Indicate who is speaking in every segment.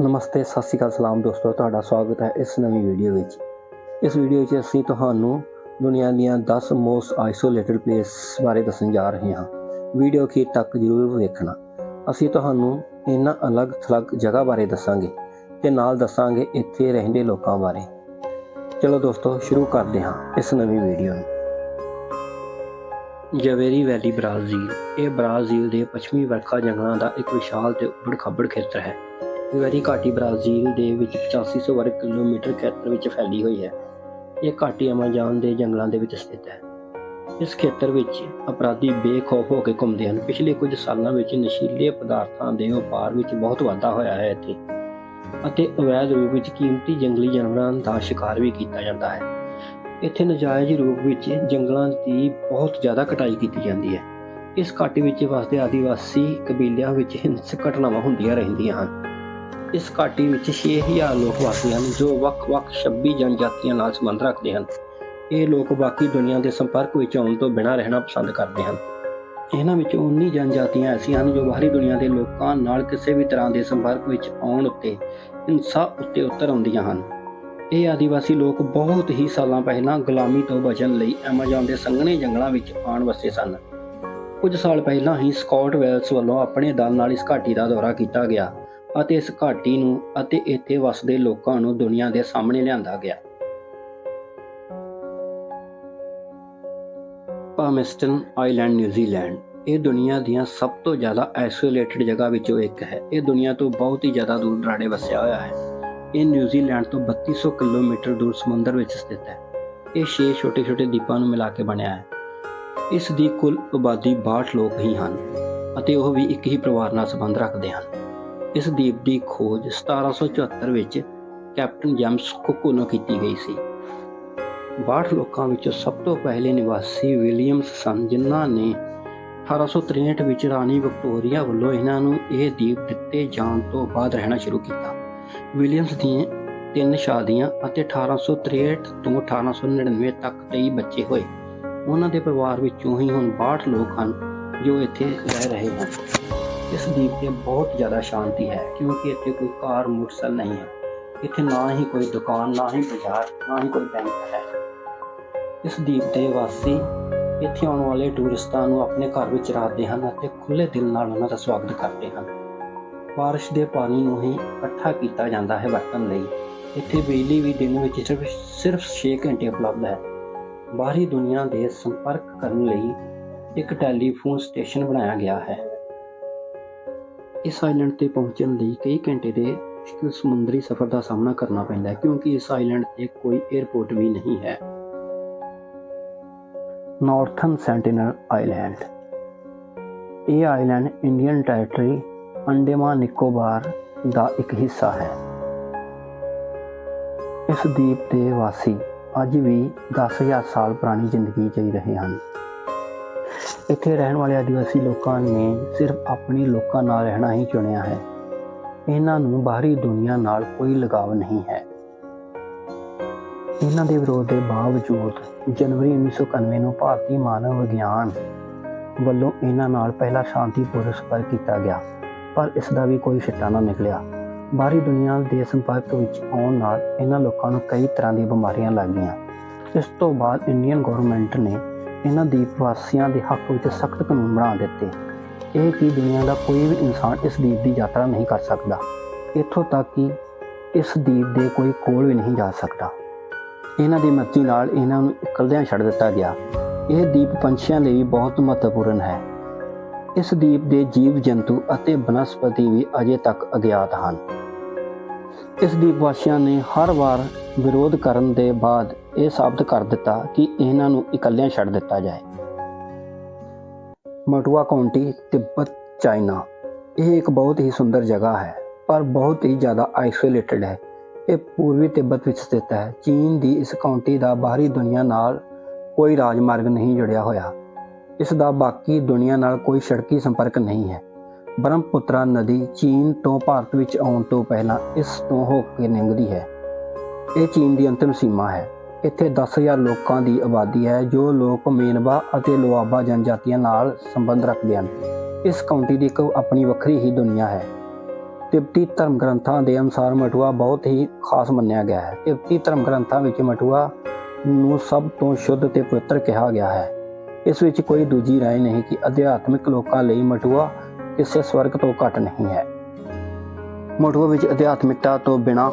Speaker 1: ਨਮਸਤੇ, ਸਤਿ ਸ਼੍ਰੀ ਅਕਾਲ, ਸਲਾਮ ਦੋਸਤੋ, ਤੁਹਾਡਾ ਸਵਾਗਤ ਹੈ ਇਸ ਨਵੀਂ ਵੀਡੀਓ ਵਿੱਚ। ਇਸ ਵੀਡੀਓ ਵਿੱਚ ਅਸੀਂ ਤੁਹਾਨੂੰ ਦੁਨੀਆ ਦੀਆਂ 10 ਮੋਸਟ ਆਈਸੋਲੇਟਡ ਪਲੇਸ ਬਾਰੇ ਦੱਸਣ ਜਾ ਰਹੇ ਹਾਂ। ਵੀਡੀਓ ਅਖੀਰ ਤੱਕ ਜ਼ਰੂਰ ਵੇਖਣਾ। ਅਸੀਂ ਤੁਹਾਨੂੰ ਇਹਨਾਂ ਅਲੱਗ-ਥਲੱਗ ਜਗ੍ਹਾ ਬਾਰੇ ਦੱਸਾਂਗੇ ਤੇ ਨਾਲ ਦੱਸਾਂਗੇ ਇੱਥੇ ਰਹਿੰਦੇ ਲੋਕਾਂ ਬਾਰੇ। ਚਲੋ ਦੋਸਤੋ, ਸ਼ੁਰੂ ਕਰਦੇ ਹਾਂ ਇਸ ਨਵੀਂ ਵੀਡੀਓ ਨੂੰ। ਜਵੇਰੀ ਵੈਲੀ ਬ੍ਰਾਜ਼ੀਲ। ਇਹ ਬ੍ਰਾਜ਼ੀਲ ਦੇ ਪੱਛਮੀ ਵਰਖਾ ਜੰਗਲਾਂ ਦਾ ਇੱਕ ਵਿਸ਼ਾਲ ਤੇ ਉੱਬੜ ਖੱਬੜ ਖੇਤਰ ਹੈ। ਜਵੇਰੀ ਘਾਟੀ ਬ੍ਰਾਜ਼ੀਲ ਦੇ ਵਿੱਚ 8500 ਵਰਗ ਕਿਲੋਮੀਟਰ ਖੇਤਰ ਵਿੱਚ ਫੈਲੀ ਹੋਈ ਹੈ। ਇਹ ਘਾਟੀ ਅਮਾਜ਼ਾਨ ਦੇ ਜੰਗਲਾਂ ਦੇ ਵਿੱਚ ਸਥਿਤ ਹੈ। ਇਸ ਖੇਤਰ ਵਿੱਚ ਅਪਰਾਧੀ ਬੇਖੌਫ ਹੋ ਕੇ ਘੁੰਮਦੇ ਹਨ। ਪਿਛਲੇ ਕੁਝ ਸਾਲਾਂ ਵਿੱਚ ਨਸ਼ੀਲੇ ਪਦਾਰਥਾਂ ਦੇ ਵਪਾਰ ਵਿੱਚ ਬਹੁਤ ਵਾਧਾ ਹੋਇਆ ਹੈ ਇੱਥੇ ਅਤੇ ਅਵੈਧ ਰੂਪ ਵਿੱਚ ਕੀਮਤੀ ਜੰਗਲੀ ਜਾਨਵਰਾਂ ਦਾ ਸ਼ਿਕਾਰ ਵੀ ਕੀਤਾ ਜਾਂਦਾ ਹੈ। ਇੱਥੇ ਨਜਾਇਜ਼ ਰੂਪ ਵਿੱਚ ਜੰਗਲਾਂ ਦੀ ਬਹੁਤ ਜ਼ਿਆਦਾ ਕਟਾਈ ਕੀਤੀ ਜਾਂਦੀ ਹੈ। ਇਸ ਘਾਟੀ ਵਿੱਚ ਵਸਦੇ ਆਦੀਵਾਸੀ ਕਬੀਲਿਆਂ ਵਿੱਚ ਹਿੰਸਕ ਘਟਨਾਵਾਂ ਹੁੰਦੀਆਂ ਰਹਿੰਦੀਆਂ ਹਨ। ਇਸ ਘਾਟੀ ਵਿੱਚ 6000 ਲੋਕ ਵਸਦੇ ਹਨ, ਜੋ ਵੱਖ-ਵੱਖ 26 ਜਨਜਾਤੀਆਂ ਨਾਲ ਸੰਬੰਧ ਰੱਖਦੇ ਹਨ। ਇਹ ਲੋਕ ਬਾਕੀ ਦੁਨੀਆ ਦੇ ਸੰਪਰਕ ਵਿੱਚ ਆਉਣ ਤੋਂ ਬਿਨਾਂ ਰਹਿਣਾ ਪਸੰਦ ਕਰਦੇ ਹਨ। ਇਹਨਾਂ ਵਿੱਚ 19 ਜਨਜਾਤੀਆਂ ਐਸੀਆਂ ਹਨ, ਜੋ ਬਾਹਰੀ ਦੁਨੀਆ ਦੇ ਲੋਕਾਂ ਨਾਲ ਕਿਸੇ ਵੀ ਤਰ੍ਹਾਂ ਦੇ ਸੰਪਰਕ ਵਿੱਚ ਆਉਣ ਉੱਤੇ ਹਿੰਸਾ ਉੱਤੇ ਉਤਰ ਆਉਂਦੀਆਂ ਹਨ। ਇਹ ਆਦੀਵਾਸੀ ਲੋਕ ਬਹੁਤ ਹੀ ਸਾਲਾਂ ਪਹਿਲਾਂ ਗੁਲਾਮੀ ਤੋਂ ਬਚਣ ਲਈ ਐਮਾਜ਼ਨ ਦੇ ਸੰਘਣੇ ਜੰਗਲਾਂ ਵਿੱਚ ਆਣ ਵਸੇ ਸਨ। ਕੁਝ ਸਾਲ ਪਹਿਲਾਂ ਹੀ ਸਕਾਟ ਵੈਲਸ ਵੱਲੋਂ ਆਪਣੇ ਦਲ ਨਾਲ ਇਸ ਘਾਟੀ ਦਾ ਦੌਰਾ ਕੀਤਾ ਗਿਆ ਅਤੇ ਇਸ ਘਾਟੀ ਨੂੰ ਅਤੇ ਇੱਥੇ ਵਸਦੇ ਲੋਕਾਂ ਨੂੰ ਦੁਨੀਆ ਦੇ ਸਾਹਮਣੇ ਲਿਆਂਦਾ ਗਿਆ। ਪਾਮਿਸਟਨ ਆਈਲੈਂਡ ਨਿਊਜ਼ੀਲੈਂਡ ਇਹ ਦੁਨੀਆ ਦੀਆਂ ਸਭ ਤੋਂ ਜ਼ਿਆਦਾ ਆਈਸੋਲੇਟਡ ਜਗ੍ਹਾ ਵਿੱਚੋਂ ਇੱਕ ਹੈ। ਇਹ ਦੁਨੀਆ ਤੋਂ ਬਹੁਤ ਹੀ ਜ਼ਿਆਦਾ ਦੂਰ ਦਰਾਡੇ ਵਸਿਆ ਹੋਇਆ ਹੈ। ਇਹ ਨਿਊਜ਼ੀਲੈਂਡ ਤੋਂ 3200 ਕਿਲੋਮੀਟਰ ਦੂਰ ਸਮੁੰਦਰ ਵਿੱਚ ਸਥਿਤ ਹੈ। ਇਹ ਛੇ ਛੋਟੇ-ਛੋਟੇ ਦੀਪਾਂ ਨੂੰ ਮਿਲਾ ਕੇ ਬਣਿਆ ਹੈ। ਇਸ ਦੀ ਕੁੱਲ ਆਬਾਦੀ 62 ਲੋਕ ਹੀ ਹਨ ਅਤੇ ਉਹ ਵੀ ਇੱਕ ਹੀ ਪਰਿਵਾਰ ਨਾਲ ਸੰਬੰਧ ਰੱਖਦੇ ਹਨ। ਇਸ ਦੀਪ ਦੀ ਖੋਜ 1774 ਵਿੱਚ ਕੈਪਟਨ ਜੇਮਸ ਕੁੱਕ ਵੱਲੋਂ ਕੀਤੀ ਗਈ ਸੀ। 62 ਲੋਕਾਂ ਵਿੱਚੋਂ ਸਭ ਤੋਂ ਪਹਿਲੇ ਨਿਵਾਸੀ ਵਿਲੀਅਮਸ ਸਨ, ਜਿਨ੍ਹਾਂ ਨੇ 1863 ਵਿੱਚ ਰਾਣੀ ਵਿਕਟੋਰੀਆ ਵੱਲੋਂ ਇਹਨਾਂ ਨੂੰ ਇਹ ਦੀਪ ਦਿੱਤੇ ਜਾਣ ਤੋਂ ਬਾਅਦ ਰਹਿਣਾ ਸ਼ੁਰੂ ਕੀਤਾ। ਵਿਲੀਅਮਸ ਦੀਆਂ ਤਿੰਨ ਸ਼ਾਦੀਆਂ ਅਤੇ 1863 ਤੋਂ 1899 ਤੱਕ 23 ਬੱਚੇ ਹੋਏ। ਉਹਨਾਂ ਦੇ ਪਰਿਵਾਰ ਵਿੱਚੋਂ ਹੀ ਹੁਣ 62 ਲੋਕ ਹਨ ਜੋ ਇੱਥੇ ਰਹਿ ਰਹੇ ਹਨ। ਇਸ ਦੀਪ ਤੇ ਬਹੁਤ ਜ਼ਿਆਦਾ ਸ਼ਾਂਤੀ ਹੈ, ਕਿਉਂਕਿ ਇੱਥੇ ਕੋਈ ਕਾਰ, ਮੋਟਰਸਾਈਕਲ ਨਹੀਂ ਹੈ। ਇੱਥੇ ਨਾ ਹੀ ਕੋਈ ਦੁਕਾਨ, ਨਾ ਹੀ ਬਾਜ਼ਾਰ, ਨਾ ਹੀ ਕੋਈ ਬੈਂਕ ਹੈ। ਇਸ ਦੀਪ ਦੇ ਵਾਸੀ ਇੱਥੇ ਆਉਣ ਵਾਲੇ ਟੂਰਿਸਟਾਂ ਨੂੰ ਆਪਣੇ ਘਰ ਵਿੱਚ ਰੱਖਦੇ ਹਨ ਅਤੇ ਖੁੱਲ੍ਹੇ ਦਿਲ ਨਾਲ ਉਹਨਾਂ ਦਾ ਸਵਾਗਤ ਕਰਦੇ ਹਨ। ਬਾਰਿਸ਼ ਦੇ ਪਾਣੀ ਨੂੰ ਹੀ ਇਕੱਠਾ ਕੀਤਾ ਜਾਂਦਾ ਹੈ ਵਰਤਣ ਲਈ। ਇੱਥੇ ਬਿਜਲੀ ਵੀ ਦਿਨ ਵਿੱਚ ਸਿਰਫ ਸਿਰਫ 6 ਘੰਟੇ ਉਪਲਬਧ ਹੈ। ਬਾਹਰੀ ਦੁਨੀਆ ਦੇ ਸੰਪਰਕ ਕਰਨ ਲਈ ਇੱਕ ਟੈਲੀਫੋਨ ਸਟੇਸ਼ਨ ਬਣਾਇਆ ਗਿਆ ਹੈ। ਇਸ ਆਈਲੈਂਡ ਤੇ ਪਹੁੰਚਣ ਲਈ ਕਈ ਘੰਟੇ ਦੇ ਮੁਸ਼ਕਿਲ ਸਮੁੰਦਰੀ ਸਫ਼ਰ ਦਾ ਸਾਹਮਣਾ ਕਰਨਾ ਪੈਂਦਾ ਹੈ, ਕਿਉਂਕਿ ਇਸ ਆਈਲੈਂਡ ਤੇ ਕੋਈ 에ਅਰਪੋਰਟ ਵੀ ਨਹੀਂ ਹੈ। Northern Sentinel island. ਇਹ island Indian territory Andaman Nicobar ਦਾ ਇੱਕ ਹਿੱਸਾ ਹੈ। ਇਸ ਦੀਪ ਦੇ ਵਾਸੀ ਅੱਜ ਵੀ 10000 ਸਾਲ ਪੁਰਾਣੀ ਜ਼ਿੰਦਗੀ ਜੀ ਰਹੇ ਹਨ। ਇੱਥੇ ਰਹਿਣ ਵਾਲੇ ਆਦੀਵਾਸੀ ਲੋਕਾਂ ਨੇ ਸਿਰਫ ਆਪਣੇ ਲੋਕਾਂ ਨਾਲ ਰਹਿਣਾ ਹੀ ਚੁਣਿਆ ਹੈ। ਇਹਨਾਂ ਨੂੰ ਬਾਹਰੀ ਦੁਨੀਆ ਨਾਲ ਕੋਈ ਲਗਾਵ ਨਹੀਂ ਹੈ। ਇਹਨਾਂ ਦੇ ਵਿਰੋਧ ਦੇ ਬਾਵਜੂਦ ਜਨਵਰੀ 1991 ਨੂੰ ਭਾਰਤੀ ਮਾਨਵ ਵਿਗਿਆਨ ਵੱਲੋਂ ਇਹਨਾਂ ਨਾਲ ਪਹਿਲਾ ਸ਼ਾਂਤੀ ਪੁਰਸਕਾਰ ਕੀਤਾ ਗਿਆ। ਪਰ ਇਸ ਦਾ ਵੀ ਕੋਈ ਸਿੱਟਾ ਨਾ ਨਿਕਲਿਆ। ਬਾਹਰੀ ਦੁਨੀਆ ਦੇ ਸੰਪਰਕ ਵਿੱਚ ਆਉਣ ਨਾਲ ਇਹਨਾਂ ਲੋਕਾਂ ਨੂੰ ਕਈ ਤਰ੍ਹਾਂ ਦੀਆਂ ਬਿਮਾਰੀਆਂ ਲੱਗ ਗਈਆਂ। ਇਸ ਤੋਂ ਬਾਅਦ ਇੰਡੀਅਨ ਗਵਰਨਮੈਂਟ ਨੇ ਇਹਨਾਂ ਦੀਪ ਵਾਸੀਆਂ ਦੇ ਹੱਕ ਵਿੱਚ ਸਖਤ ਕਾਨੂੰਨ ਬਣਾ ਦਿੱਤੇ। ਇਹ ਕਿ ਦੁਨੀਆ ਦਾ ਕੋਈ ਵੀ ਇਨਸਾਨ ਇਸ ਦੀਪ ਦੀ ਯਾਤਰਾ ਨਹੀਂ ਕਰ ਸਕਦਾ। ਇੱਥੋਂ ਤੱਕ ਕਿ ਇਸ ਦੀਪ ਦੇ ਕੋਈ ਕੋਲ ਵੀ ਨਹੀਂ ਜਾ ਸਕਦਾ। ਇਹਨਾਂ ਦੀ ਮਰਜ਼ੀ ਨਾਲ ਇਹਨਾਂ ਨੂੰ ਇਕੱਲਿਆਂ ਛੱਡ ਦਿੱਤਾ ਗਿਆ। ਇਹ ਦੀਪ ਪੰਛੀਆਂ ਲਈ ਬਹੁਤ ਮਹੱਤਵਪੂਰਨ ਹੈ। ਇਸ ਦੀਪ ਦੇ ਜੀਵ ਜੰਤੂ ਅਤੇ ਬਨਸਪਤੀ ਵੀ ਅਜੇ ਤੱਕ ਅਗਿਆਤ ਹਨ। ਇਸ ਦੀਪ ਵਾਸੀਆਂ ਨੇ ਹਰ ਵਾਰ ਵਿਰੋਧ ਕਰਨ ਦੇ ਬਾਅਦ ਇਹ ਸਾਬਤ ਕਰ ਦਿੱਤਾ ਕਿ ਇਹਨਾਂ ਨੂੰ ਇਕੱਲਿਆਂ ਛੱਡ ਦਿੱਤਾ ਜਾਏ। ਮਟੂਆ ਕਾਉਂਟੀ, ਤਿੱਬਤ, ਚਾਈਨਾ। ਇਹ ਇੱਕ ਬਹੁਤ ਹੀ ਸੁੰਦਰ ਜਗ੍ਹਾ ਹੈ, ਪਰ ਬਹੁਤ ਹੀ ਜ਼ਿਆਦਾ ਆਈਸੋਲੇਟਡ ਹੈ। ਇਹ ਪੂਰਬੀ ਤਿੱਬਤ ਵਿੱਚ ਸਥਿਤ ਹੈ। ਚੀਨ ਦੀ ਇਸ ਕਾਉਂਟੀ ਦਾ ਬਾਹਰੀ ਦੁਨੀਆ ਨਾਲ ਕੋਈ ਰਾਜਮਾਰਗ ਨਹੀਂ ਜੁੜਿਆ ਹੋਇਆ। ਇਸ ਦਾ ਬਾਕੀ ਦੁਨੀਆ ਨਾਲ ਕੋਈ ਸੜਕੀ ਸੰਪਰਕ ਨਹੀਂ ਹੈ। ਬ੍ਰਹਮਪੁੱਤਰਾ ਨਦੀ ਚੀਨ ਤੋਂ ਭਾਰਤ ਵਿੱਚ ਆਉਣ ਤੋਂ ਪਹਿਲਾਂ ਇਸ ਤੋਂ ਹੋ ਕੇ ਲੰਘਦੀ ਹੈ। ਇਹ ਚੀਨ ਦੀ ਅੰਤਿਮ ਸੀਮਾ ਹੈ। ਇੱਥੇ 10000 ਲੋਕਾਂ ਦੀ ਆਬਾਦੀ ਹੈ, ਜੋ ਲੋਕ ਮੇਨਬਾ ਅਤੇ ਲੋਆਬਾ ਜਨਜਾਤੀਆਂ ਨਾਲ ਸੰਬੰਧ ਰੱਖਦੇ ਹਨ। ਇਸ ਕਾਉਂਟੀ ਦੀ ਇੱਕ ਆਪਣੀ ਵੱਖਰੀ ਹੀ ਦੁਨੀਆ ਹੈ। ਤਿੱਬਤੀ ਧਰਮ ਗ੍ਰੰਥਾਂ ਦੇ ਅਨੁਸਾਰ ਮਟੂਆ ਬਹੁਤ ਹੀ ਖਾਸ ਮੰਨਿਆ ਗਿਆ ਹੈ। ਤਿੱਬਤੀ ਧਰਮ ਗ੍ਰੰਥਾਂ ਵਿੱਚ ਮਟੂਆ ਨੂੰ ਸਭ ਤੋਂ ਸ਼ੁੱਧ ਤੇ ਪਵਿੱਤਰ ਕਿਹਾ ਗਿਆ ਹੈ। ਇਸ ਵਿੱਚ ਕੋਈ ਦੂਜੀ ਰਾਏ ਨਹੀਂ ਕਿ ਅਧਿਆਤਮਿਕ ਲੋਕਾਂ ਲਈ ਮਟੂਆ ਕਿਸੇ ਸਵਰਗ ਤੋਂ ਘੱਟ ਨਹੀਂ ਹੈ। ਮਟੂਆ ਵਿੱਚ ਅਧਿਆਤਮਿਕਤਾ ਤੋਂ ਬਿਨਾਂ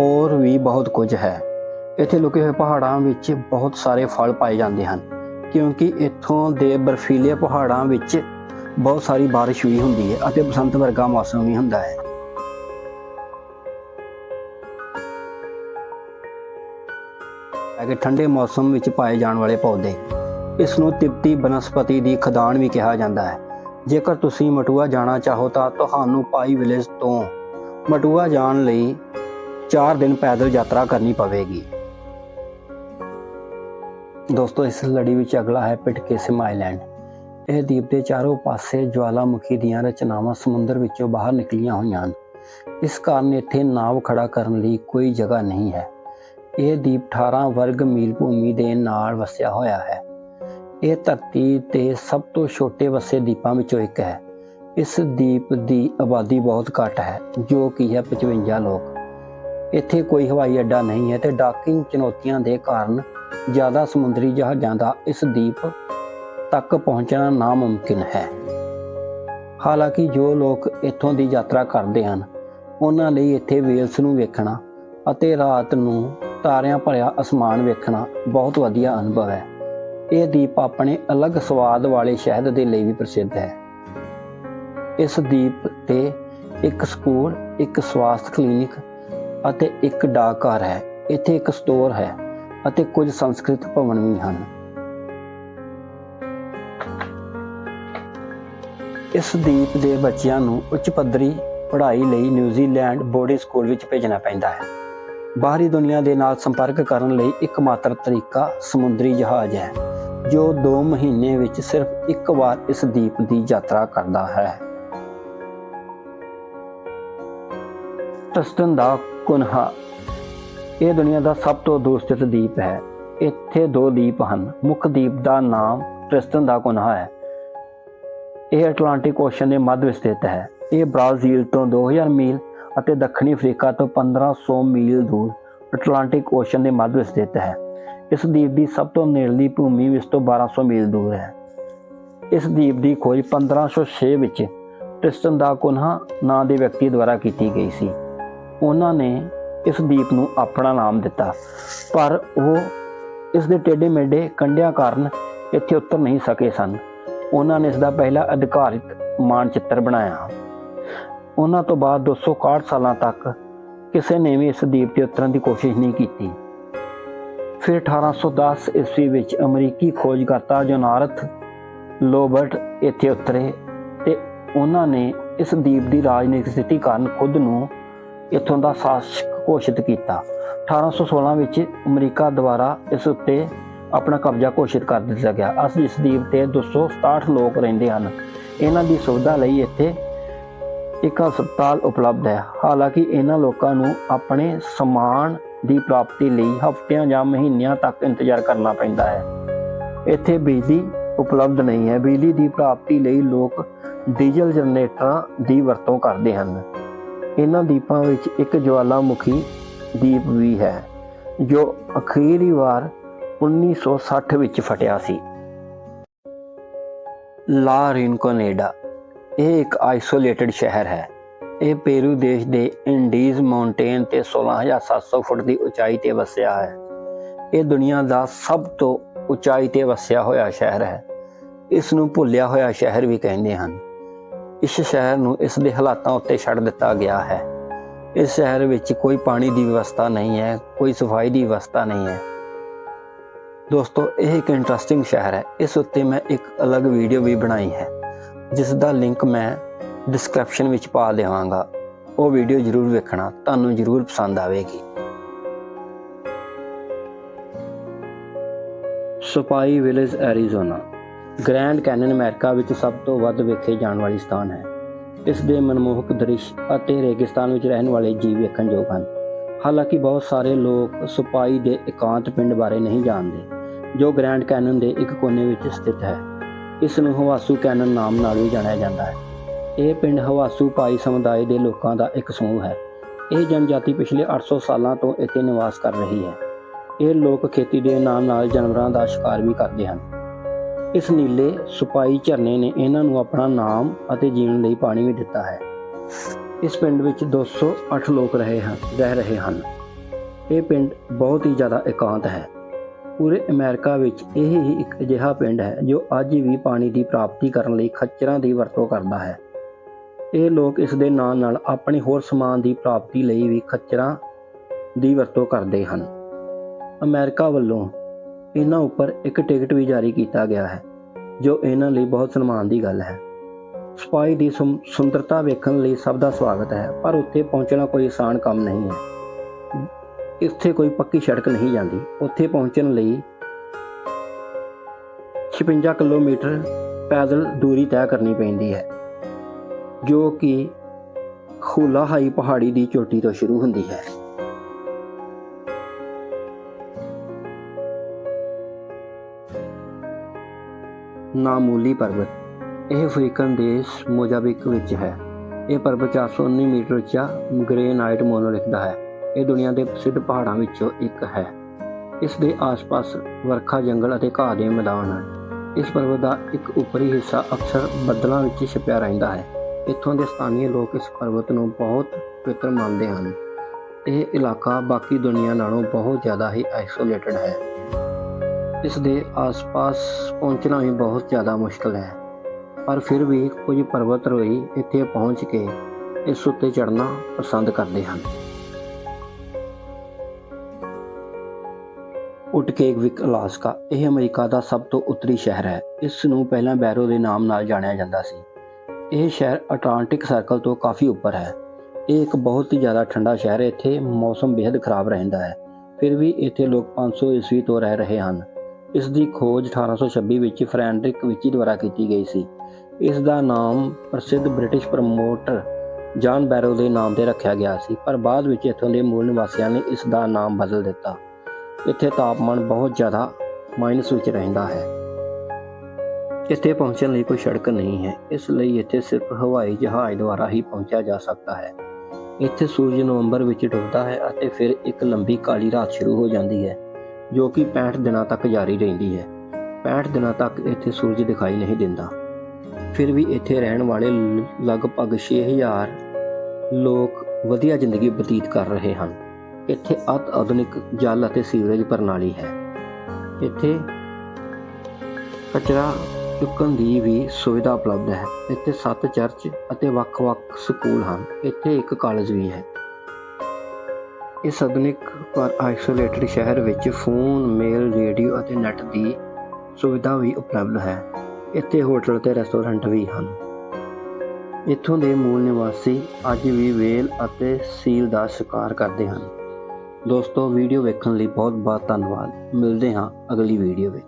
Speaker 1: ਹੋਰ ਵੀ ਬਹੁਤ ਕੁਝ ਹੈ। ਇੱਥੇ ਲੁਕੇ ਹੋਏ ਪਹਾੜਾਂ ਵਿੱਚ ਬਹੁਤ ਸਾਰੇ ਫਲ ਪਾਏ ਜਾਂਦੇ ਹਨ, ਕਿਉਂਕਿ ਇੱਥੋਂ ਦੇ ਬਰਫੀਲੇ ਪਹਾੜਾਂ ਵਿੱਚ ਬਹੁਤ ਸਾਰੀ ਬਾਰਿਸ਼ ਵੀ ਹੁੰਦੀ ਹੈ ਅਤੇ ਬਸੰਤ ਵਰਗਾ ਮੌਸਮ ਵੀ ਹੁੰਦਾ ਹੈ। ਹੈ ਕਿ ਠੰਡੇ ਮੌਸਮ ਵਿੱਚ ਪਾਏ ਜਾਣ ਵਾਲੇ ਪੌਦੇ। ਇਸ ਨੂੰ ਤਿੱਬਤੀ ਬਨਸਪਤੀ ਦੀ ਖਦਾਨ ਵੀ ਕਿਹਾ ਜਾਂਦਾ ਹੈ। ਜੇਕਰ ਤੁਸੀਂ ਮਟੂਆ ਜਾਣਾ ਚਾਹੋ ਤਾਂ ਤੁਹਾਨੂੰ ਪਾਈ ਵਿਲੇਜ ਤੋਂ ਮਟੂਆ ਜਾਣ ਲਈ 4 ਦਿਨ ਪੈਦਲ ਯਾਤਰਾ ਕਰਨੀ ਪਵੇਗੀ। ਦੋਸਤੋ, ਇਸ ਲੜੀ ਵਿੱਚ ਅਗਲਾ ਹੈ ਪਿਟਕੇਸਿਮ ਆਈਲੈਂਡ। ਇਹ ਦੀਪ ਦੇ ਚਾਰੋਂ ਪਾਸੇ ਜਵਾਲਾਮੁਖੀ ਦੀਆਂ ਰਚਨਾਵਾਂ ਸਮੁੰਦਰ ਵਿੱਚੋਂ ਬਾਹਰ ਨਿਕਲੀਆਂ ਹੋਈਆਂ ਹਨ। ਇਸ ਕਾਰਨ ਇੱਥੇ ਨਾਵ ਖੜਾ ਕਰਨ ਲਈ ਕੋਈ ਜਗ੍ਹਾ ਨਹੀਂ ਹੈ। ਇਹ ਦੀਪ 18 ਵਰਗ ਮੀਲ ਭੂਮੀ ਦੇ ਨਾਲ ਵਸਿਆ ਹੋਇਆ ਹੈ। ਇਹ ਧਰਤੀ ਤੇ ਸਭ ਤੋਂ ਛੋਟੇ ਵਸੇ ਦੀਪਾਂ ਵਿੱਚੋਂ ਇੱਕ ਹੈ। ਇਸ ਦੀਪ ਦੀ ਆਬਾਦੀ ਬਹੁਤ ਘੱਟ ਹੈ, ਜੋ ਕਿ ਹੈ 55 ਲੋਕ। ਇੱਥੇ ਕੋਈ ਹਵਾਈ ਅੱਡਾ ਨਹੀਂ ਹੈ ਤੇ ਡਾਕਿੰਗ ਚੁਣੌਤੀਆਂ ਦੇ ਕਾਰਨ ਜ਼ਿਆਦਾ ਸਮੁੰਦਰੀ ਜਹਾਜ਼ਾਂ ਦਾ ਇਸ ਦੀਪ ਤੱਕ ਪਹੁੰਚਣਾ ਨਾਮੁਮਕਿਨ ਹੈ। ਹਾਲਾਂਕਿ ਜੋ ਲੋਕ ਇੱਥੋਂ ਦੀ ਯਾਤਰਾ ਕਰਦੇ ਹਨ, ਉਹਨਾਂ ਲਈ ਇੱਥੇ ਵੇਲਸ ਨੂੰ ਵੇਖਣਾ ਅਤੇ ਰਾਤ ਨੂੰ ਤਾਰਿਆਂ ਭਰਿਆ ਅਸਮਾਨ ਵੇਖਣਾ ਬਹੁਤ ਵਧੀਆ ਅਨੁਭਵ ਹੈ। ਇਹ ਦੀਪ ਆਪਣੇ ਅਲੱਗ ਸਵਾਦ ਵਾਲੇ ਸ਼ਹਿਦ ਦੇ ਲਈ ਵੀ ਪ੍ਰਸਿੱਧ ਹੈ। ਇਸ ਦੀਪ ਤੇ ਇੱਕ ਸਕੂਲ, ਇੱਕ ਸਵਾਸਥ ਕਲੀਨਿਕ ਅਤੇ ਇੱਕ ਡਾਕਘਰ ਹੈ। ਇੱਥੇ ਇੱਕ ਸਟੋਰ ਹੈ ਅਤੇ ਕੁਝ ਸੰਸਕ੍ਰਿਤ ਭਵਨ ਵੀ ਹਨ। ਇਸ ਦੀਪ ਦੇ ਬੱਚਿਆਂ ਨੂੰ ਉੱਚ ਪੱਧਰੀ ਪੜ੍ਹਾਈ ਲਈ ਨਿਊਜ਼ੀਲੈਂਡ ਬੋਰਡਿੰਗ ਸਕੂਲ ਵਿੱਚ ਭੇਜਣਾ ਪੈਂਦਾ ਹੈ। ਬਾਹਰੀ ਦੁਨੀਆ ਦੇ ਨਾਲ ਸੰਪਰਕ ਕਰਨ ਲਈ ਇੱਕਮਾਤਰ ਤਰੀਕਾ ਸਮੁੰਦਰੀ ਜਹਾਜ਼ ਹੈ। ਜੋ 2 ਮਹੀਨੇ ਵਿੱਚ ਸਿਰਫ ਇੱਕ ਵਾਰ ਇਸ ਦੀਪ ਦੀ ਯਾਤਰਾ ਕਰਦਾ ਹੈ। ਟਸਟਨ ਦਾ ਕੁਨਹਾ। ਇਹ ਦੁਨੀਆ ਦਾ ਸਭ ਤੋਂ ਦੂਰ ਸਥਿਤ ਦੀਪ ਹੈ। ਇੱਥੇ ਦੋ ਦੀਪ ਹਨ। ਮੁੱਖ ਦੀਪ ਦਾ ਨਾਮ ਟ੍ਰਿਸਟਨ ਦਾ ਕੁਨਹਾ ਹੈ। ਇਹ ਅਟਲਾਂਟਿਕ ਓਸ਼ਨ ਦੇ ਮੱਧ ਵਿੱਚ ਸਥਿਤ ਹੈ। ਇਹ ਬ੍ਰਾਜ਼ੀਲ ਤੋਂ 2000 ਮੀਲ ਅਤੇ ਦੱਖਣੀ ਅਫਰੀਕਾ ਤੋਂ 1500 ਮੀਲ ਦੂਰ ਅਟਲਾਂਟਿਕ ਓਸ਼ਨ ਦੇ ਮੱਧ ਵਿੱਚ ਸਥਿਤ ਹੈ। ਇਸ ਦੀਪ ਦੀ ਸਭ ਤੋਂ ਨੇੜਲੀ ਭੂਮੀ ਇਸ ਤੋਂ 1200 ਮੀਲ ਦੂਰ ਹੈ। ਇਸ ਦੀਪ ਦੀ ਖੋਜ 1506 ਵਿੱਚ ਟ੍ਰਿਸਟਨ ਦਾ ਕੁਨਹਾ ਨਾਂ ਦੇ ਵਿਅਕਤੀ ਦੁਆਰਾ ਕੀਤੀ ਗਈ ਸੀ। ਉਹਨਾਂ ਨੇ ਇਸ ਦੀਪ ਨੂੰ ਆਪਣਾ ਨਾਮ ਦਿੱਤਾ, ਪਰ ਉਹ ਇਸ ਦੇ ਟੇਢੇ ਮੇਢੇ ਕੰਢਿਆਂ ਕਾਰਨ ਇੱਥੇ ਉਤਰ ਨਹੀਂ ਸਕੇ ਸਨ। ਉਹਨਾਂ ਨੇ ਇਸ ਦਾ ਪਹਿਲਾ ਅਧਿਕਾਰਿਤ ਮਾਨਚਿੱਤਰ ਬਣਾਇਆ। ਉਹਨਾਂ ਤੋਂ ਬਾਅਦ 261 ਸਾਲਾਂ ਤੱਕ ਕਿਸੇ ਨੇ ਵੀ ਇਸ ਦੀਪ ਤੇ ਉਤਰਨ ਦੀ ਕੋਸ਼ਿਸ਼ ਨਹੀਂ ਕੀਤੀ। ਫਿਰ 1810 ਈਸਵੀ ਵਿੱਚ ਅਮਰੀਕੀ ਖੋਜਕਰਤਾ ਜੋਨਾਰਥ ਲੋਬਰਟ ਇੱਥੇ ਉਤਰੇ ਤੇ ਉਹਨਾਂ ਨੇ ਇਸ ਦੀਪ ਦੀ ਰਾਜਨੀਤਿਕ ਸਥਿਤੀ ਕਾਰਨ ਖੁਦ ਨੂੰ ਇੱਥੋਂ ਦਾ ਸ਼ਾਸਕ ਘੋਸ਼ਿਤ ਕੀਤਾ। 1816 ਵਿੱਚ ਅਮਰੀਕਾ ਦੁਆਰਾ ਇਸ ਉੱਤੇ ਆਪਣਾ ਕਬਜ਼ਾ ਘੋਸ਼ਿਤ ਕਰ ਦਿੱਤਾ ਗਿਆ। ਅਸ ਇਸ ਦੀਪ ਤੇ 267 ਲੋਕ ਰਹਿੰਦੇ ਹਨ, ਇਹਨਾਂ ਦੀ ਸੁਵਿਧਾ ਲਈ ਇੱਥੇ ਇੱਕ ਹਸਪਤਾਲ ਉਪਲਬਧ ਹੈ। ਹਾਲਾਂਕਿ ਇਹਨਾਂ ਲੋਕਾਂ ਨੂੰ ਆਪਣੇ ਸਮਾਨ ਦੀ ਪ੍ਰਾਪਤੀ ਲਈ ਹਫ਼ਤਿਆਂ ਜਾਂ ਮਹੀਨਿਆਂ ਤੱਕ ਇੰਤਜ਼ਾਰ ਕਰਨਾ ਪੈਂਦਾ ਹੈ। ਇੱਥੇ ਬਿਜਲੀ ਉਪਲਬਧ ਨਹੀਂ ਹੈ। ਬਿਜਲੀ ਦੀ ਪ੍ਰਾਪਤੀ ਲਈ ਲੋਕ ਡੀਜ਼ਲ ਜਨਰੇਟਰਾਂ ਦੀ ਵਰਤੋਂ ਕਰਦੇ ਹਨ। ਇਹਨਾਂ ਦੀਪਾਂ ਵਿੱਚ ਇੱਕ ਜਵਾਲਾਮੁਖੀ ਦੀਪ ਵੀ ਹੈ, ਜੋ ਅਖੀਰੀ ਵਾਰ 1960 ਵਿੱਚ ਫਟਿਆ ਸੀ। ਲਾ ਰਿਨਕੋਨੇਡਾ, ਇਹ ਇੱਕ ਆਈਸੋਲੇਟਡ ਸ਼ਹਿਰ ਹੈ। ਇਹ ਪੇਰੂ ਦੇਸ਼ ਦੇ ਇੰਡੀਜ਼ ਮਾਊਂਟੇਨ ਤੇ 16700 ਫੁੱਟ ਦੀ ਉਚਾਈ ਤੇ ਵਸਿਆ ਹੈ। ਇਹ ਦੁਨੀਆ ਦਾ ਸਭ ਤੋਂ ਉਚਾਈ ਤੇ ਵਸਿਆ ਹੋਇਆ ਸ਼ਹਿਰ ਹੈ। ਇਸ ਨੂੰ ਭੁੱਲਿਆ ਹੋਇਆ ਸ਼ਹਿਰ ਵੀ ਕਹਿੰਦੇ ਹਨ। ਇਸ ਸ਼ਹਿਰ ਨੂੰ ਇਸ ਦੇ ਹਾਲਾਤਾਂ ਉੱਤੇ ਛੱਡ ਦਿੱਤਾ ਗਿਆ ਹੈ। ਇਸ ਸ਼ਹਿਰ ਵਿੱਚ ਕੋਈ ਪਾਣੀ ਦੀ ਵਿਵਸਥਾ ਨਹੀਂ ਹੈ, ਕੋਈ ਸਫ਼ਾਈ ਦੀ ਵਿਵਸਥਾ ਨਹੀਂ ਹੈ। ਦੋਸਤੋ, ਇਹ ਇੱਕ ਇੰਟਰਸਟਿੰਗ ਸ਼ਹਿਰ ਹੈ। ਇਸ ਉੱਤੇ ਮੈਂ ਇੱਕ ਅਲੱਗ ਵੀਡੀਓ ਵੀ ਬਣਾਈ ਹੈ ਜਿਸ ਦਾ ਲਿੰਕ ਮੈਂ ਡਿਸਕ੍ਰਿਪਸ਼ਨ ਵਿੱਚ ਪਾ ਦੇਵਾਂਗਾ ਉਹ ਵੀਡੀਓ ਜ਼ਰੂਰ ਵੇਖਣਾ, ਤੁਹਾਨੂੰ ਜ਼ਰੂਰ ਪਸੰਦ ਆਵੇਗੀ। Spy village, Arizona. Grand Canyon America ਵਿੱਚ ਸਭ ਤੋਂ ਵੱਧ ਵੇਖੇ ਜਾਣ ਵਾਲੀ ਸਥਾਨ ਹੈ। ਇਸ ਦੇ ਮਨਮੋਹਕ ਦ੍ਰਿਸ਼ ਅਤੇ ਰੇਗਿਸਤਾਨ ਵਿੱਚ ਰਹਿਣ ਵਾਲੇ ਜੀਵ ਵੇਖਣ ਯੋਗ ਹਨ। ਹਾਲਾਂਕਿ ਬਹੁਤ ਸਾਰੇ ਲੋਕ ਸਪਾਈ ਦੇ ਇਕਾਂਤ ਪਿੰਡ ਬਾਰੇ ਨਹੀਂ ਜਾਣਦੇ, ਜੋ ਗ੍ਰੈਂਡ ਕੈਨਨ ਦੇ ਇੱਕ ਕੋਨੇ ਵਿੱਚ ਸਥਿਤ ਹੈ। ਇਸ ਨੂੰ ਹਵਾਸੂ ਕੈਨਨ ਨਾਮ ਨਾਲ ਵੀ ਜਾਣਿਆ ਜਾਂਦਾ ਹੈ। ਇਹ ਪਿੰਡ ਹਵਾਸੂ ਪਾਈ ਸਮੁਦਾਇ ਦੇ ਲੋਕਾਂ ਦਾ ਇੱਕ ਸਮੂਹ ਹੈ। ਇਹ ਜਨਜਾਤੀ ਪਿਛਲੇ 800 ਸਾਲਾਂ ਤੋਂ ਇੱਥੇ ਨਿਵਾਸ ਕਰ ਰਹੀ ਹੈ। ਇਹ ਲੋਕ ਖੇਤੀ ਦੇ ਨਾਲ ਨਾਲ ਜਾਨਵਰਾਂ ਦਾ ਸ਼ਿਕਾਰ ਵੀ ਕਰਦੇ ਹਨ। ਇਸ ਨੀਲੇ ਸੁਪਾਈ ਝਰਨੇ ਨੇ ਇਹਨਾਂ ਨੂੰ ਆਪਣਾ ਨਾਮ ਅਤੇ ਜੀਣ ਲਈ ਪਾਣੀ ਵੀ ਦਿੱਤਾ ਹੈ। ਇਸ ਪਿੰਡ ਵਿੱਚ 208 ਲੋਕ ਰਹੇ ਹਨ, ਰਹਿ ਰਹੇ ਹਨ। ਇਹ ਪਿੰਡ ਬਹੁਤ ਹੀ ਜ਼ਿਆਦਾ ਇਕਾਂਤ ਹੈ। ਪੂਰੇ ਅਮਰੀਕਾ ਵਿੱਚ ਇਹ ਹੀ ਇੱਕ ਅਜਿਹਾ ਪਿੰਡ ਹੈ ਜੋ ਅੱਜ ਵੀ ਪਾਣੀ ਦੀ ਪ੍ਰਾਪਤੀ ਕਰਨ ਲਈ ਖੱਚਰਾਂ ਦੀ ਵਰਤੋਂ ਕਰਦਾ ਹੈ। ਇਹ ਲੋਕ ਇਸ ਦੇ ਨਾਲ ਨਾਲ ਆਪਣੇ ਹੋਰ ਸਮਾਨ ਦੀ ਪ੍ਰਾਪਤੀ ਲਈ ਵੀ ਖੱਚਰਾਂ ਦੀ ਵਰਤੋਂ ਕਰਦੇ ਹਨ। ਅਮਰੀਕਾ ਵੱਲੋਂ ਇਹਨਾਂ ਉੱਪਰ ਇੱਕ ਟਿਕਟ ਵੀ ਜਾਰੀ ਕੀਤਾ ਗਿਆ ਹੈ, ਜੋ ਇਹਨਾਂ ਲਈ ਬਹੁਤ ਸਨਮਾਨ ਦੀ ਗੱਲ ਹੈ। ਸਪਾਈ ਦੀ ਸੁੰ- ਸੁੰਦਰਤਾ ਵੇਖਣ ਲਈ ਸਭ ਦਾ ਸਵਾਗਤ ਹੈ, ਪਰ ਉੱਥੇ ਪਹੁੰਚਣਾ ਕੋਈ ਆਸਾਨ ਕੰਮ ਨਹੀਂ ਹੈ। ਇੱਥੇ ਕੋਈ ਪੱਕੀ ਸੜਕ ਨਹੀਂ ਜਾਂਦੀ। ਉੱਥੇ ਪਹੁੰਚਣ ਲਈ 56 ਕਿਲੋਮੀਟਰ ਪੈਦਲ ਦੂਰੀ ਤੈਅ ਕਰਨੀ ਪੈਂਦੀ ਹੈ। ਜੋ ਕਿ ਖੁਲਾਹਾਈ ਪਹਾੜੀ ਦੀ ਚੋਟੀ ਤੋਂ ਸ਼ੁਰੂ ਹੁੰਦੀ ਹੈ। ਨਾਮੂਲੀ ਪਰਬਤ, ਇਹ ਅਫਰੀਕਨ ਦੇਸ਼ ਮੋਜ਼ਾਬਿਕ ਵਿੱਚ ਹੈ। ਇਹ ਪਰਬਤ 419 ਮੀਟਰ ਉੱਚਾ ਗ੍ਰੇਨਾਈਟ ਮੋਨੋਲਿਥ ਦਾ ਹੈ। ਇਹ ਦੁਨੀਆ ਦੇ ਪ੍ਰਸਿੱਧ ਪਹਾੜਾਂ ਵਿੱਚੋਂ ਇੱਕ ਹੈ। ਇਸ ਦੇ ਆਸ-ਪਾਸ ਵਰਖਾ ਜੰਗਲ ਅਤੇ ਘਾਹ ਦੇ ਮੈਦਾਨ ਹਨ। ਇਸ ਪਰਬਤ ਦਾ ਇੱਕ ਉੱਪਰੀ ਹਿੱਸਾ ਅਕਸਰ ਬੱਦਲਾਂ ਵਿੱਚ ਛਿਪਿਆ ਰਹਿੰਦਾ ਹੈ। ਇੱਥੋਂ ਦੇ ਸਥਾਨੀ ਲੋਕ ਇਸ ਪਰਬਤ ਨੂੰ ਬਹੁਤ ਪਵਿੱਤਰ ਮੰਨਦੇ ਹਨ ਇਹ ਇਲਾਕਾ ਬਾਕੀ ਦੁਨੀਆ ਨਾਲੋਂ ਬਹੁਤ ਜ਼ਿਆਦਾ ਹੀ ਆਈਸੋਲੇਟਡ ਹੈ। ਇਸ ਦੇ ਆਸ-ਪਾਸ ਪਹੁੰਚਣਾ ਵੀ ਬਹੁਤ ਜ਼ਿਆਦਾ ਮੁਸ਼ਕਲ ਹੈ। ਪਰ ਫਿਰ ਵੀ ਕੁਝ ਪਰਬਤ ਰੋਈ ਇੱਥੇ ਪਹੁੰਚ ਕੇ ਇਸ ਉੱਤੇ ਚੜ੍ਹਨਾ ਪਸੰਦ ਕਰਦੇ ਹਨ। ਉਟਕੇਗਵਿਕ ਅਲਾਸਕਾ, ਇਹ ਅਮਰੀਕਾ ਦਾ ਸਭ ਤੋਂ ਉੱਤਰੀ ਸ਼ਹਿਰ ਹੈ। ਇਸ ਨੂੰ ਪਹਿਲਾਂ ਬੈਰੋ ਦੇ ਨਾਮ ਨਾਲ ਜਾਣਿਆ ਜਾਂਦਾ ਸੀ। ਇਹ ਸ਼ਹਿਰ ਅਟਲਾਂਟਿਕ ਸਰਕਲ ਤੋਂ ਕਾਫੀ ਉੱਪਰ ਹੈ। ਇਹ ਇੱਕ ਬਹੁਤ ਹੀ ਜ਼ਿਆਦਾ ਠੰਡਾ ਸ਼ਹਿਰ ਹੈ। ਇੱਥੇ ਮੌਸਮ ਬੇहद ਖਰਾਬ ਰਹਿੰਦਾ ਹੈ। ਫਿਰ ਵੀ ਇੱਥੇ ਲੋਕ 500 ਈਸਵੀ ਤੋਂ ਰਹਿ ਰਹੇ ਹਨ। ਇਸ ਦੀ ਖੋਜ 1826 ਵਿੱਚ ਫਰੈਂਡਰਿਕ ਵਿਚੀ ਦੁਆਰਾ ਕੀਤੀ ਗਈ ਸੀ। ਇਸ ਦਾ ਨਾਮ ਪ੍ਰਸਿੱਧ ਬ੍ਰਿਟਿਸ਼ ਪ੍ਰਮੋਟਰ ਜਾਨ ਬੈਰੋ ਦੇ ਨਾਮ ਤੇ ਰੱਖਿਆ ਗਿਆ ਸੀ, ਪਰ ਬਾਅਦ ਵਿੱਚ ਇੱਥੋਂ ਦੇ ਮੂਲ ਨਿਵਾਸੀਆਂ ਨੇ ਇਸ ਦਾ ਨਾਮ ਬਦਲ ਦਿੱਤਾ। ਇੱਥੇ ਤਾਪਮਾਨ ਬਹੁਤ ਜ਼ਿਆਦਾ ਮਾਈਨਸ ਵਿੱਚ ਰਹਿੰਦਾ ਹੈ। ਇੱਥੇ ਪਹੁੰਚਣ ਲਈ ਕੋਈ ਸੜਕ ਨਹੀਂ ਹੈ। ਇਸ ਲਈ ਇੱਥੇ ਸਿਰਫ ਹਵਾਈ ਜਹਾਜ਼ ਦੁਆਰਾ ਹੀ ਪਹੁੰਚਿਆ ਜਾ ਸਕਦਾ ਹੈ। ਇੱਥੇ ਸੂਰਜ ਨਵੰਬਰ ਵਿੱਚ ਡੁੱਬਦਾ ਹੈ ਅਤੇ ਫਿਰ ਇੱਕ ਲੰਬੀ ਕਾਲੀ ਰਾਤ ਸ਼ੁਰੂ ਹੋ ਜਾਂਦੀ ਹੈ, ਜੋ ਕਿ 65 ਦਿਨਾਂ ਤੱਕ ਜਾਰੀ ਰਹਿੰਦੀ ਹੈ। 65 ਦਿਨਾਂ ਤੱਕ ਇੱਥੇ ਸੂਰਜ ਦਿਖਾਈ ਨਹੀਂ ਦਿੰਦਾ। ਫਿਰ ਵੀ ਇੱਥੇ ਰਹਿਣ ਵਾਲੇ ਲ- ਲਗਭਗ 6000 ਲੋਕ ਵਧੀਆ ਜ਼ਿੰਦਗੀ ਬਤੀਤ ਕਰ ਰਹੇ ਹਨ। ਇੱਥੇ ਅਤ ਆਧੁਨਿਕ ਜਲ ਅਤੇ ਸੀਵਰੇਜ ਪ੍ਰਣਾਲੀ ਹੈ। ਇੱਥੇ ਕਚਰਾ ਚੁੱਕਣ ਦੀ ਵੀ ਸੁਵਿਧਾ ਉਪਲਬਧ ਹੈ। ਇੱਥੇ ਸੱਤ ਚਰਚ ਅਤੇ ਵੱਖ-ਵੱਖ ਸਕੂਲ ਹਨ। ਇੱਥੇ ਇੱਕ ਕਾਲਜ ਵੀ ਹੈ। ਇਸ ਆਧੁਨਿਕ ਪਰ ਆਈਸੋਲੇਟਡ ਸ਼ਹਿਰ ਵਿੱਚ ਫੋਨ, ਮੇਲ, ਰੇਡੀਓ ਅਤੇ ਨੈੱਟ ਦੀ ਸੁਵਿਧਾ ਵੀ ਉਪਲਬਧ ਹੈ। ਇੱਥੇ ਹੋਟਲ ਅਤੇ ਰੈਸਟੋਰੈਂਟ ਵੀ ਹਨ। ਇੱਥੋਂ ਦੇ ਮੂਲ ਨਿਵਾਸੀ ਅੱਜ ਵੀ ਵੇਲ ਅਤੇ ਸੀਲ ਦਾ ਸ਼ਿਕਾਰ ਕਰਦੇ ਹਨ। ਦੋਸਤੋ ਵੀਡੀਓ ਵੇਖਣ ਲਈ ਬਹੁਤ ਬਹੁਤ ਧੰਨਵਾਦ। ਮਿਲਦੇ ਹਾਂ ਅਗਲੀ ਵੀਡੀਓ ਵਿੱਚ।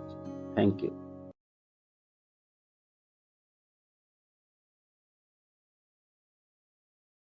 Speaker 1: Thank you.